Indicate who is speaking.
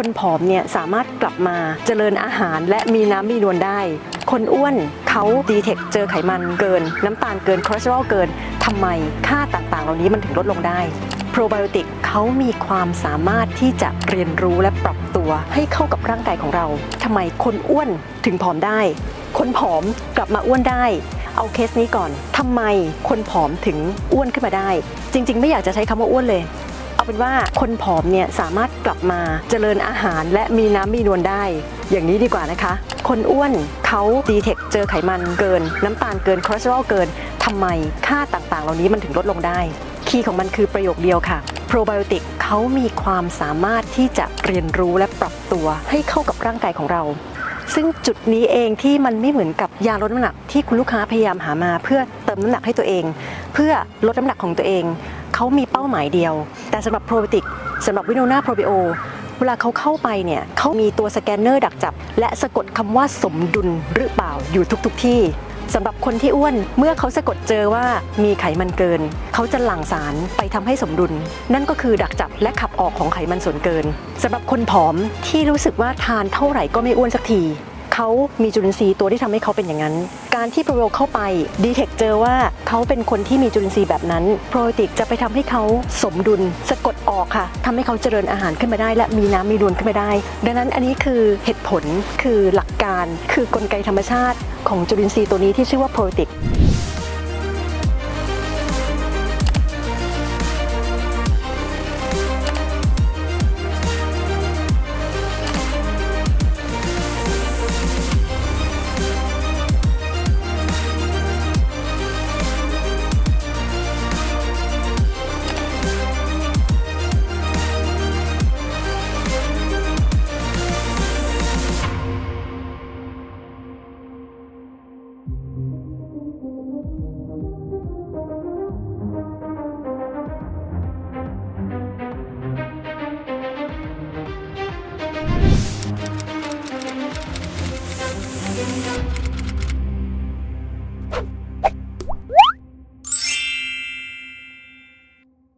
Speaker 1: คนผอมเนี่ยสามารถกลับมาเจริญอาหารและมีน้ำมีนวลได้ คนอ้วนเขาดีเทคเจอไขมันเกิน น้ำตาลเกินคอเลสเตอรอลเกินทำไมค่าต่างๆ เหล่านี้มันถึงลดลงได้โปรไบโอติกเขามีความสามารถที่จะเรียนรู้และปรับตัวให้เข้ากับร่างกายของเราทำไมคนอ้วนถึงผอมได้ คนผอมกลับมาอ้วนได้เอาเคสนี้ก่อนทำไมคนผอมถึงอ้วนขึ้นมาได้ จริง ๆ ไม่อยากจะใช้คำว่าอ้วนเลย เป็นว่าคนผอมเนี่ยสามารถกลับมาเจริญอาหารและมีน้ำมีนวลได้ อย่างนี้ดีกว่านะคะ คนอ้วนเขาดีเทคเจอไขมันเกิน น้ำตาลเกินคอเลสเตอรอลเกินทำไมค่าต่างๆ เหล่านี้มันถึงลดลงได้ คีย์ของมันคือประโยคเดียวค่ะโปรไบโอติกเขามีความสามารถที่จะเรียนรู้และปรับตัวให้เข้ากับร่างกายของเรา ซึ่งจุดนี้เองที่มันไม่เหมือนกับยาลดน้ำหนักที่คุณลูกค้าพยายามหามา เพื่อเติมน้ำหนักให้ตัวเอง เพื่อลดน้ำหนักของตัวเอง เขามีเป้าหมายเดียว แต่สำหรับโปรไบโอติกสำหรับวิโนนาโปรบิโอเวลาเขาเข้าไปเนี่ยเขามีตัวสแกนเนอร์ดักจับ และสะกดคำว่าสมดุลหรือเปล่าอยู่ทุกๆที่สำหรับคนที่อ้วนเมื่อเขาสะกดเจอว่ามีไขมันเกิน เขาจะหลั่งสารไปทำให้สมดุล นั่นก็คือดักจับและขับออกของไขมันส่วนเกินสำหรับคนผอมที่รู้สึกว่าทานเท่าไหร่ก็ไม่อ้วนสักที เขามีจุลินทรีย์ตัวที่ทำให้เขาเป็นอย่างนั้น การที่โปรโบเข้าไปดีเทคเจอว่าเขาเป็นคนที่มีจุลินทรีย์แบบนั้น โปรไบโอติกจะไปทำให้เขาสมดุลสะกดออกค่ะทำให้เขาเจริญอาหารขึ้นมาได้ และมีน้ำมีนวลขึ้นมาได้ ดังนั้นอันนี้คือเหตุผลคือหลักการ คือกลไกธรรมชาติของจุลินทรีย์ตัวนี้ที่ชื่อว่าโปรไบโอติก
Speaker 2: Thank you.